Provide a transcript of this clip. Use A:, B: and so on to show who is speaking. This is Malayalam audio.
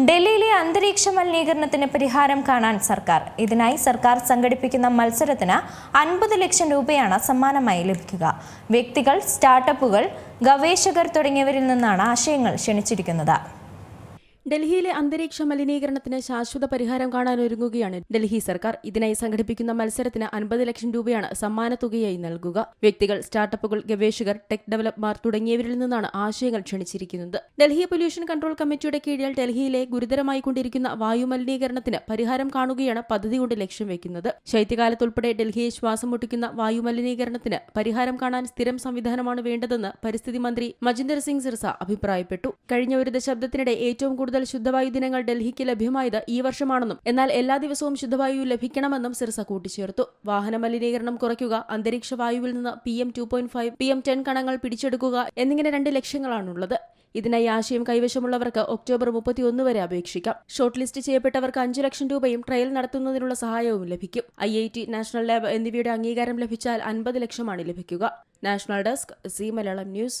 A: ഡൽഹിയിലെ അന്തരീക്ഷ മലിനീകരണത്തിന് പരിഹാരം കാണാൻ സർക്കാർ. ഇതിനായി സർക്കാർ സംഘടിപ്പിക്കുന്ന മത്സരത്തിന് അൻപത് ലക്ഷം രൂപയാണ് സമ്മാനമായി ലഭിക്കുക. വ്യക്തികൾ സ്റ്റാർട്ടപ്പുകൾ ഗവേഷകർ തുടങ്ങിയവരിൽ നിന്നാണ് ആശയങ്ങൾ ക്ഷണിച്ചിരിക്കുന്നത്.
B: ഡൽഹിയിലെ അന്തരീക്ഷ മലിനീകരണത്തിന് ശാശ്വത പരിഹാരം കാണാനൊരുങ്ങുകയാണ് ഡൽഹി സർക്കാർ ഇതിനായി സംഘടിപ്പിക്കുന്ന മത്സരത്തിന് അൻപത് ലക്ഷം രൂപയാണ് സമ്മാനത്തുകയായി നൽകുക. വ്യക്തികൾ സ്റ്റാർട്ടപ്പുകൾ ഗവേഷകർ ടെക് ഡെവലപ്മാർ തുടങ്ങിയവരിൽ നിന്നാണ് ആശയങ്ങൾ ക്ഷണിച്ചിരിക്കുന്നത്. ഡൽഹി പൊല്യൂഷൻ കൺട്രോൾ കമ്മിറ്റിയുടെ കീഴിൽ ഡൽഹിയിലെ ഗുരുതരമായി കൊണ്ടിരിക്കുന്ന വായു മലിനീകരണത്തിന് പരിഹാരം കാണുകയാണ് പദ്ധതി കൊണ്ട് ലക്ഷ്യം വെക്കുന്നത്. ശൈത്യകാലത്തുൾപ്പെടെ ഡൽഹിയെ ശ്വാസം മുട്ടിക്കുന്ന വായു മലിനീകരണത്തിന് പരിഹാരം കാണാൻ സ്ഥിരം സംവിധാനമാണ് വേണ്ടതെന്ന് പരിസ്ഥിതി മന്ത്രി മജിന്ദർ സിംഗ് സിർസ അഭിപ്രായപ്പെട്ടു. കഴിഞ്ഞ ഒരു ദശാബ്ദത്തിനിടെ ഏറ്റവും കൂടുതൽ ശുദ്ധവായു ദിനങ്ങൾ ഡൽഹിക്ക് ലഭ്യമായത് ഈ വർഷമാണെന്നും എന്നാൽ എല്ലാ ദിവസവും ശുദ്ധവായു ലഭിക്കണമെന്നും സിർസ കൂട്ടിച്ചേർത്തു. വാഹന മലിനീകരണം കുറയ്ക്കുക അന്തരീക്ഷ വായുവിൽ നിന്ന് P M two point five P M ten കണങ്ങൾ പിടിച്ചെടുക്കുക എന്നിങ്ങനെ രണ്ട് ലക്ഷ്യങ്ങളാണുള്ളത്. ഇതിനായി ആശയം കൈവശമുള്ളവർക്ക് ഒക്ടോബർ മുപ്പത്തിയൊന്ന് വരെ അപേക്ഷിക്കാം. ഷോർട്ട് ലിസ്റ്റ് ചെയ്യപ്പെട്ടവർക്ക് അഞ്ചു ലക്ഷം രൂപയും ട്രയൽ നടത്തുന്നതിനുള്ള സഹായവും ലഭിക്കും. I I T national lab എന്നിവയുടെ അംഗീകാരം ലഭിച്ചാൽ അൻപത് ലക്ഷമാണ് ലഭിക്കുക. National desk Zee Malayalam news.